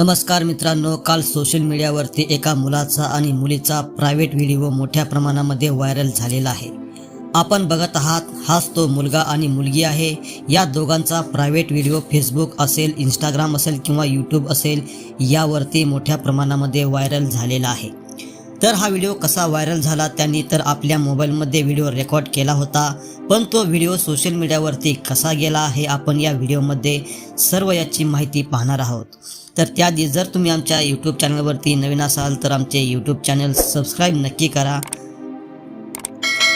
नमस्कार मित्रांनो काल सोशल मीडियावरती एका मुलाचा आणि मुलीचा प्रायव्हेट व्हिडिओ मोठ्या प्रमाणामध्ये व्हायरल झालेला आहे. आपण बघत आहात हाच तो मुलगा आणि मुलगी आहे. या दोघांचा प्रायव्हेट व्हिडिओ फेसबुक असेल इंस्टाग्राम असेल किंवा यूट्यूब असेल यावरती मोठ्या प्रमाणामध्ये व्हायरल झालेला आहे. तर हा व्हिडिओ कसा व्हायरल झाला त्यांनी तर आपल्या मोबाईलमध्ये व्हिडिओ रेकॉर्ड केला होता. पण तो व्हिडिओ सोशल मीडियावरती कसा गेला हे आपण या व्हिडिओमध्ये सर्व याची माहिती पाहणार आहोत. तर त्याआधी जर तुम्ही आमच्या यूट्यूब चॅनलवरती नवीन असाल तर आमचे यूट्यूब चॅनल सबस्क्राईब नक्की करा.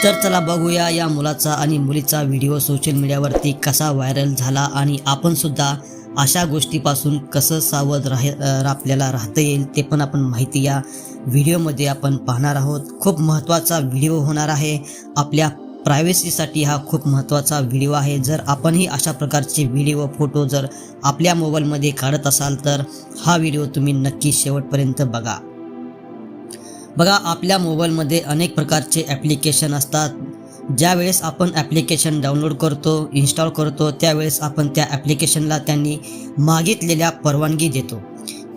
तर चला बघूया या मुलाचा आणि मुलीचा व्हिडिओ सोशल मीडियावरती कसा व्हायरल झाला आणि आपण सुद्धा अशा गोष्टीपासून कसं सावध राह आपल्याला राहता येईल ते पण आपण माहिती या. व्हिडिओमध्ये आपण पाहणार आहोत खूप महत्त्वाचा व्हिडिओ होणार आहे. आपल्या प्रायव्हसीसाठी हा खूप महत्त्वाचा व्हिडिओ आहे. जर आपणही अशा प्रकारचे व्हिडिओ फोटो जर आपल्या मोबाईलमध्ये काढत असाल तर हा व्हिडिओ तुम्ही नक्की शेवटपर्यंत बघा. बघा आपल्या मोबाईलमध्ये अनेक प्रकारचे ॲप्लिकेशन असतात. ज्यावेळेस आपण ॲप्लिकेशन डाउनलोड करतो इन्स्टॉल करतो त्यावेळेस आपण त्या ॲप्लिकेशनला त्यांनी मागितलेल्या परवानगी देतो.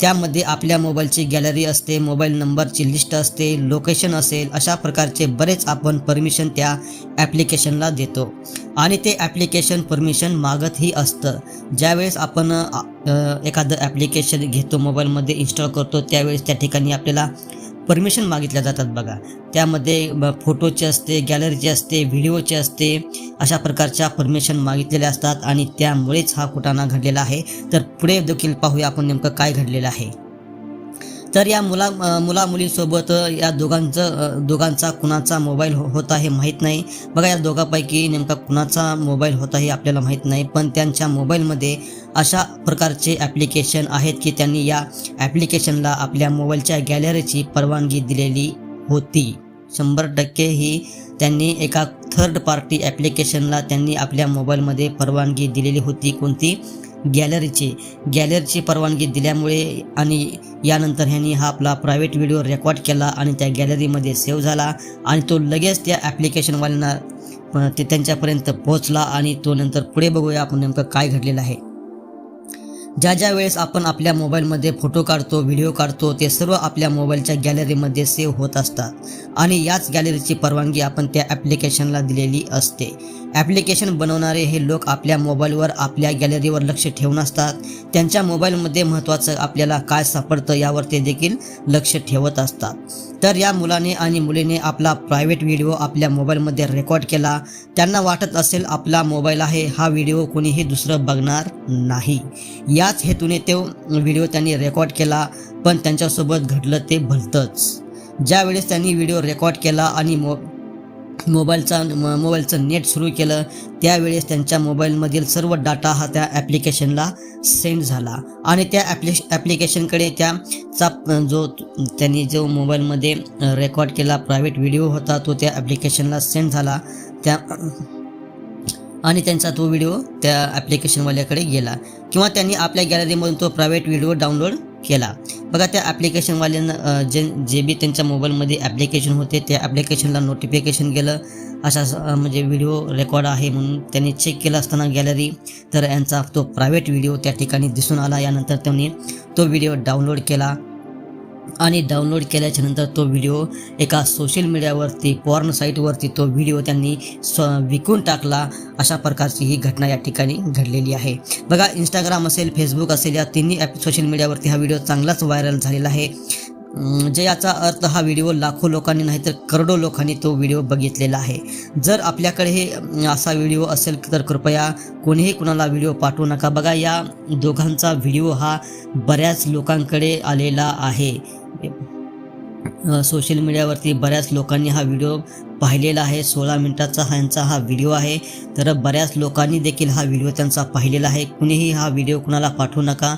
त्यामध्ये आपल्या मोबाईलची गॅलरी असते मोबाईल नंबरची लिस्ट असते लोकेशन असेल अशा प्रकारचे बरेच आपण परमिशन त्या ॲप्लिकेशनला देतो. आणि ते ॲप्लिकेशन परमिशन मागतही असतं. ज्यावेळेस आपण एखादं ॲप्लिकेशन घेतो मोबाईलमध्ये इन्स्टॉल करतो त्यावेळेस त्या ठिकाणी आपल्याला परमिशन मागितल्या जातात बघा. त्यामध्ये ब- फोटोचे असते गॅलरीचे असते व्हिडिओचे असते अशा प्रकारच्या परमिशन मागितलेल्या असतात आणि त्यामुळेच हा कुटाणा घडलेला आहे. तर पुढे देखील पाहूया आपण नेमकं काय घडलेलं आहे. तर या मुला मुला मुलींसोबत या दोघांचं दोघांचा कुणाचा मोबाईल हो होता हे माहीत नाही. बघा या दोघांपैकी नेमका कुणाचा मोबाईल होता हे आपल्याला माहीत नाही. पण त्यांच्या मोबाईलमध्ये अशा प्रकारचे ॲप्लिकेशन आहेत की त्यांनी या ॲप्लिकेशनला आपल्या मोबाईलच्या गॅलरीची परवानगी दिलेली होती. शंभर टक्के ही त्यांनी एका थर्ड पार्टी ॲप्लिकेशनला त्यांनी आपल्या मोबाईलमध्ये परवानगी दिलेली होती कोणती? गॅलरीची गॅलरीची परवानगी दिल्यामुळे आणि यानंतर ह्यांनी हा आपला प्रायव्हेट व्हिडिओ रेकॉर्ड केला आणि त्या गॅलरीमध्ये सेव्ह झाला आणि तो लगेच त्या ॲप्लिकेशनवाल्यांना ते त्यांच्यापर्यंत पोहोचला आणि तो नंतर पुढे बघूया आपण नेमकं काय घडलेलं आहे. ज्या ज्या वेळेस आपण आपल्या मोबाईलमध्ये फोटो काढतो व्हिडिओ काढतो ते सर्व आपल्या मोबाईलच्या गॅलरीमध्ये सेव्ह होत असतात. आणि याच गॅलरीची परवानगी आपण त्या ॲप्लिकेशनला दिलेली असते. ॲप्लिकेशन बनवणारे हे लोक आपल्या मोबाईलवर आपल्या गॅलरीवर लक्ष ठेवून असतात. त्यांच्या मोबाईलमध्ये महत्त्वाचं आपल्याला काय सापडतं यावर ते देखील लक्ष ठेवत असतात. तर या मुलाने आणि मुलीने आपला प्रायव्हेट व्हिडिओ आपल्या मोबाईलमध्ये रेकॉर्ड केला. त्यांना वाटत असेल आपला मोबाईल आहे हा व्हिडिओ कोणीही दुसरं बघणार नाही. याच हेतूने तो व्हिडिओ त्यांनी रेकॉर्ड केला पण त्यांच्यासोबत घडलं ते भलतंच. ज्यावेळेस त्यांनी व्हिडिओ रेकॉर्ड केला आणि मो मोबाईलचा म- मोबाईलचं नेट सुरू केलं. त्यावेळेस त्यांच्या मोबाईलमधील सर्व डाटा हा त्या ॲप्लिकेशनला सेंड झाला. आणि त्या ॲप्लिश ॲप्लिकेशनकडे त्याचा जो त्यांनी जो मोबाईलमध्ये रेकॉर्ड केला प्रायव्हेट व्हिडिओ होता तो त्या ॲप्लिकेशनला सेंड झाला. त्या आणि त्यांचा तो व्हिडिओ त्या ॲप्लिकेशनवाल्याकडे गेला. किंवा त्यांनी आपल्या गॅलरीमधून तो प्रायव्हेट व्हिडिओ डाउनलोड केला. बघा त्या ॲप्लिकेशनवाल्यांना जे जे बी त्यांच्या मोबाईलमध्ये ॲप्लिकेशन होते त्या ॲप्लिकेशनला नोटिफिकेशन गेलं. अशा म्हणजे व्हिडिओ रेकॉर्ड आहे म्हणून त्यांनी चेक केला असताना गॅलरी तर यांचा तो प्रायव्हेट व्हिडिओ त्या ठिकाणी दिसून आला. यानंतर त्यांनी तो व्हिडिओ डाउनलोड केला. आणि डाउनलोड केल्याच्यानंतर तो व्हिडिओ एका सोशल मीडियावरती पॉर्न साईटवरती तो व्हिडिओ त्यांनी स्व विकून टाकला. अशा प्रकारची ही घटना या ठिकाणी घडलेली आहे. बघा इंस्टाग्राम असेल फेसबुक असेल या तिन्ही ॲप सोशल मीडियावरती हा व्हिडिओ चांगलाच व्हायरल झालेला आहे. जे याचा अर्थ हा व्हिडिओ लाखो लोकांनी नाही तर करोडो लोकांनी तो व्हिडिओ बघितलेला आहे. जर आपल्याकडे हे असा व्हिडिओ असेल तर कृपया कोणीही कुणाला व्हिडिओ पाठवू नका. बघा या दोघांचा व्हिडिओ हा बऱ्याच लोकांकडे आलेला आहे. सोशल मीडियावरती बऱ्याच लोकांनी हा व्हिडिओ पाहिलेला आहे. सोळा मिनिटाचा हा यांचा हा व्हिडिओ आहे. तर बऱ्याच लोकांनी देखील हा व्हिडिओ त्यांचा पाहिलेला आहे. कुणीही हा व्हिडिओ कुणाला पाठवू नका.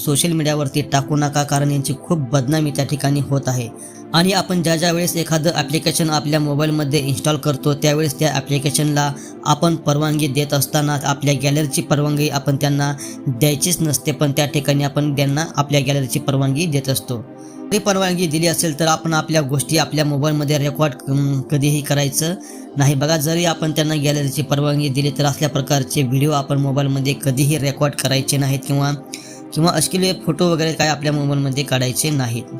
सोशल मीडियावरती टाकू नका कारण यांची खूप बदनामी त्या ठिकाणी होत आहे. आणि आपण ज्या ज्या वेळेस एखादं ॲप्लिकेशन आपल्या मोबाईलमध्ये इन्स्टॉल करतो त्यावेळेस त्या ॲप्लिकेशनला आपण परवानगी देत असताना आपल्या गॅलरीची परवानगी आपण त्यांना द्यायचीच नसते पण त्या ठिकाणी आपण त्यांना आपल्या गॅलरीची परवानगी देत असतो. जरी परवानगी दिली असेल तर आपण आपल्या गोष्टी आपल्या मोबाईलमध्ये रेकॉर्ड कधीही करायचं नाही. बघा जरी आपण त्यांना गॅलरीची परवानगी दिली तर असल्या प्रकारचे व्हिडिओ आपण मोबाईलमध्ये कधीही रेकॉर्ड करायचे नाहीत किंवा किंवा अश्लील फोटो वगैरे काय आपल्या मोबाईलमध्ये काढायचे नाहीत.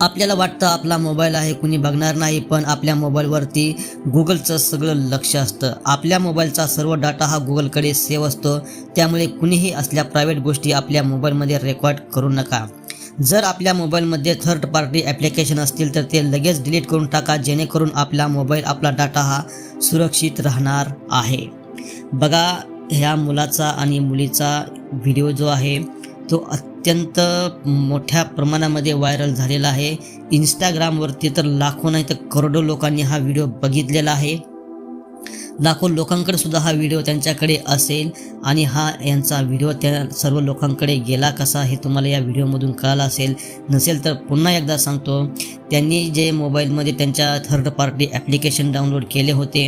आपल्याला वाटतं आपला मोबाईल आहे कुणी बघणार नाही पण आपल्या मोबाईलवरती गुगलचं सगळं लक्ष असतं. आपल्या मोबाईलचा सर्व डाटा हा गुगलकडे सेव्ह असतो. त्यामुळे कुणीही असल्या प्रायव्हेट गोष्टी आपल्या मोबाईलमध्ये रेकॉर्ड करू नका. जर आपल्या मोबाईलमध्ये थर्ड पार्टी ॲप्लिकेशन असतील तर ते लगेच डिलीट करून टाका जेणेकरून आपला मोबाईल आपला डाटा हा सुरक्षित राहणार आहे. बघा ह्या मुलाचा आणि मुलीचा व्हिडिओ जो आहे तो अत्यंत मोठ्या प्रमाणामध्ये व्हायरल झालेला आहे. इंस्टाग्रामवरती तर लाखो नाही तर करोडो लोकांनी हा व्हिडिओ बघितलेला आहे. लाखो लोकांकडे सुद्धा हा व्हिडिओ त्यांच्याकडे असेल आणि हा यांचा व्हिडिओ त्या सर्व लोकांकडे गेला कसा हे तुम्हाला या व्हिडिओमधून कळालं असेल नसेल तर पुन्हा एकदा सांगतो. त्यांनी जे मोबाईलमध्ये त्यांच्या थर्ड पार्टी ॲप्लिकेशन डाउनलोड केले होते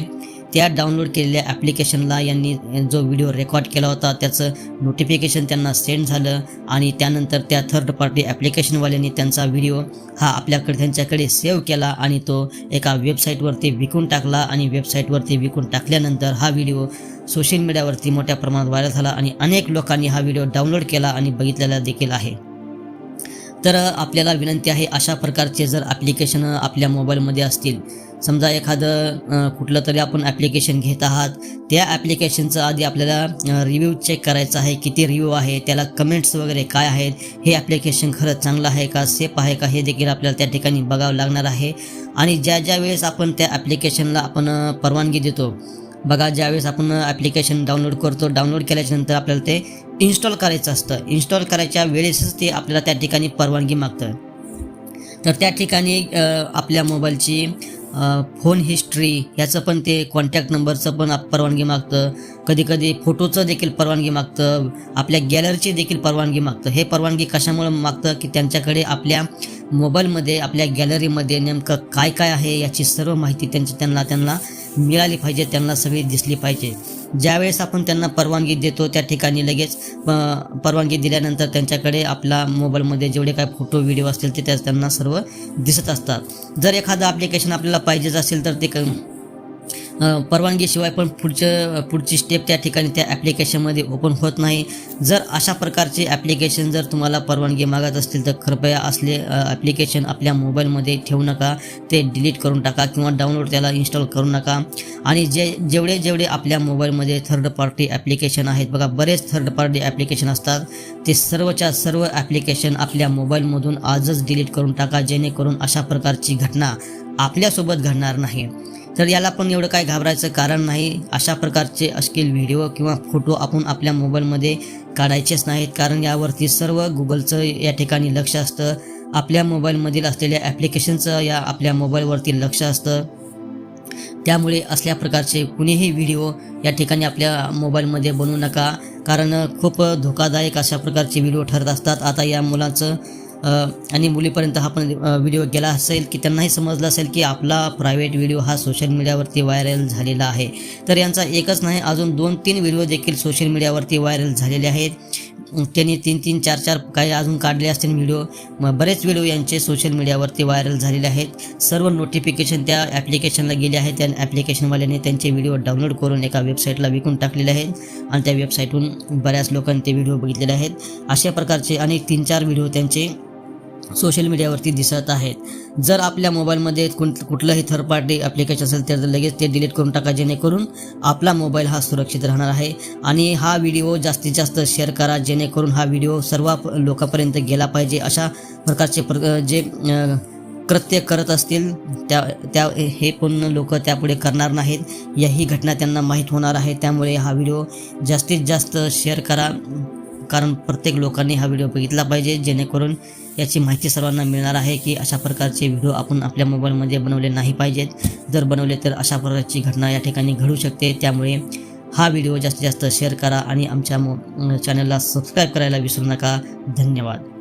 त्या डाउनलोड केलेल्या ॲप्लिकेशनला यांनी जो व्हिडिओ रेकॉर्ड केला होता त्याचं नोटिफिकेशन त्यांना सेंड झालं आणि त्यानंतर त्या थर्ड पार्टी ॲप्लिकेशनवाल्यांनी त्यांचा व्हिडिओ हा आपल्याकडे त्यांच्याकडे सेव्ह केला आणि तो एका वेबसाईटवरती विकून टाकला आणि वेबसाईटवरती विकून टाकल्यानंतर हा व्हिडिओ सोशल मीडियावरती मोठ्या प्रमाणात व्हायरल झाला आणि अनेक लोकांनी हा व्हिडिओ डाउनलोड केला आणि बघितलेला देखील आहे. तर आपल्याला विनंती आहे अशा प्रकारचे जर ॲप्लिकेशन आपल्या मोबाईलमध्ये असतील समजा एखादं कुठलं तरी आपण ॲप्लिकेशन घेत आहात त्या ॲप्लिकेशनचं आधी आपल्याला रिव्ह्यू चेक करायचा आहे किती रिव्ह्यू आहे त्याला कमेंट्स वगैरे काय आहेत हे ॲप्लिकेशन खरंच चांगलं आहे का सेफ आहे का हे देखील आपल्याला त्या ठिकाणी बघावं लागणार आहे. आणि ज्या ज्या वेळेस आपण त्या ॲप्लिकेशनला आपण परवानगी देतो बघा ज्यावेळेस आपण ॲप्लिकेशन डाउनलोड करतो डाउनलोड केल्याच्यानंतर आपल्याला ते इन्स्टॉल करायचं असतं. इन्स्टॉल करायच्या वेळेसच ते आपल्याला त्या ठिकाणी परवानगी मागतं. तर त्या ठिकाणी आपल्या मोबाईलची फोन हिस्ट्री याचं पण ते कॉन्टॅक्ट नंबरचं पण परवानगी मागतं. कधी कधी फोटोचं देखील परवानगी मागतं. आपल्या गॅलरीची देखील परवानगी मागतं. हे परवानगी कशामुळे मागतं? की त्यांच्याकडे आपल्या मोबाईलमध्ये आपल्या गॅलरीमध्ये नेमकं काय काय आहे याची सर्व माहिती त्यांची त्यांना त्यांना मिळाली पाहिजे त्यांना सगळी दिसली पाहिजे. ज्यावेळेस आपण त्यांना परवानगी देतो त्या ठिकाणी लगेच परवानगी दिल्यानंतर त्यांच्याकडे आपला मोबाईलमध्ये जेवढे काय फोटो व्हिडिओ असतील ते त्या- त्यांना सर्व दिसत असतात. जर एखादं ॲप्लिकेशन आपल्याला पाहिजेच असेल तर ते क परवानगीशिवाय पण पुढचं पुढची स्टेप त्या ठिकाणी त्या ॲप्लिकेशनमध्ये ओपन होत नाही. जर अशा प्रकारचे ॲप्लिकेशन जर तुम्हाला परवानगी मागत असतील तर कृपया असले ॲप्लिकेशन आपल्या मोबाईलमध्ये ठेवू नका. ते डिलीट करून टाका किंवा डाउनलोड त्याला इन्स्टॉल करू नका. आणि जे जेवढे जेवढे आपल्या मोबाईलमध्ये थर्ड पार्टी ॲप्लिकेशन आहेत बघा बरेच थर्ड पार्टी ॲप्लिकेशन असतात. ते सर्वच्या सर्व ॲप्लिकेशन आपल्या मोबाईलमधून आजच डिलीट करून टाका जेणेकरून अशा प्रकारची घटना आपल्यासोबत घडणार नाही. तर याला पण एवढं काय घाबरायचं कारण नाही. अशा प्रकारचे अश्लील व्हिडिओ किंवा फोटो आपण आपल्या मोबाईलमध्ये काढायचेच नाहीत. कारण यावरती सर्व गुगलचं या ठिकाणी लक्ष असतं. आपल्या मोबाईलमधील असलेल्या ॲप्लिकेशनचं या आपल्या मोबाईलवरती लक्ष असतं. त्यामुळे असल्या प्रकारचे कुणीही व्हिडिओ या ठिकाणी आपल्या मोबाईलमध्ये बनवू नका. कारण खूप धोकादायक अशा प्रकारचे व्हिडिओ ठरत असतात. आता या मुलाचं आणि मुलीपर्यंत हा पण व्हिडिओ गेला असेल की त्यांनाही समजलं असेल की आपला प्रायव्हेट व्हिडिओ हा सोशल मीडियावरती व्हायरल झालेला आहे. तर यांचा एकच नाही अजून दोन तीन व्हिडिओ देखील सोशल मीडियावरती व्हायरल झालेले आहेत. त्यांनी तीन तीन चार चार काही अजून काढले असतील व्हिडिओ बरेच व्हिडिओ यांचे सोशल मीडियावरती व्हायरल झालेले आहेत. सर्व नोटिफिकेशन त्या ॲप्लिकेशनला गेले आहेत. त्या ॲप्लिकेशनवाल्याने त्यांचे व्हिडिओ डाउनलोड करून एका वेबसाईटला विकून टाकलेले आहेत. आणि त्या वेबसाईटहून बऱ्याच लोकांनी ते व्हिडिओ बघितलेले आहेत. अशा प्रकारचे अनेक तीन चार व्हिडिओ त्यांचे सोशल मीडियावरती दिसत आहेत. जर आपल्या मोबाईलमध्ये कुठलंही थर्ड पार्टी ॲप्लिकेशन असेल तर लगेच ते डिलीट करून टाका जेणेकरून आपला मोबाईल हा सुरक्षित राहणार आहे. आणि हा व्हिडिओ जास्तीत जास्त शेअर करा जेणेकरून हा व्हिडिओ सर्व लोकांपर्यंत गेला पाहिजे. अशा प्रकारचे प्र जे कृत्य करत असतील त्या त्या हे पण लोक त्यापुढे करणार नाहीत. याही घटना त्यांना माहीत होणार आहे. त्यामुळे हा व्हिडिओ जास्तीत जास्त शेअर करा. कारण प्रत्येक लोकांनी हा व्हिडिओ बघितला पाहिजे जेणेकरून याची माहिती सर्वांना मिळणार आहे की अशा प्रकारचे व्हिडिओ आपण आपल्या मोबाईलमध्ये बनवले नाही पाहिजेत. जर बनवले तर अशा प्रकारची घटना या ठिकाणी घडू शकते. त्यामुळे हा व्हिडिओ जास्तीत जास्त शेअर करा आणि आमच्या मो चॅनलला सबस्क्राईब करायला विसरू नका. धन्यवाद.